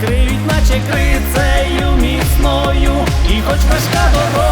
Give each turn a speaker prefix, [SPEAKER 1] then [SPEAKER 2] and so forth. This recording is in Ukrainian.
[SPEAKER 1] закриють, наче крицею міцною, і хоч важка дорога.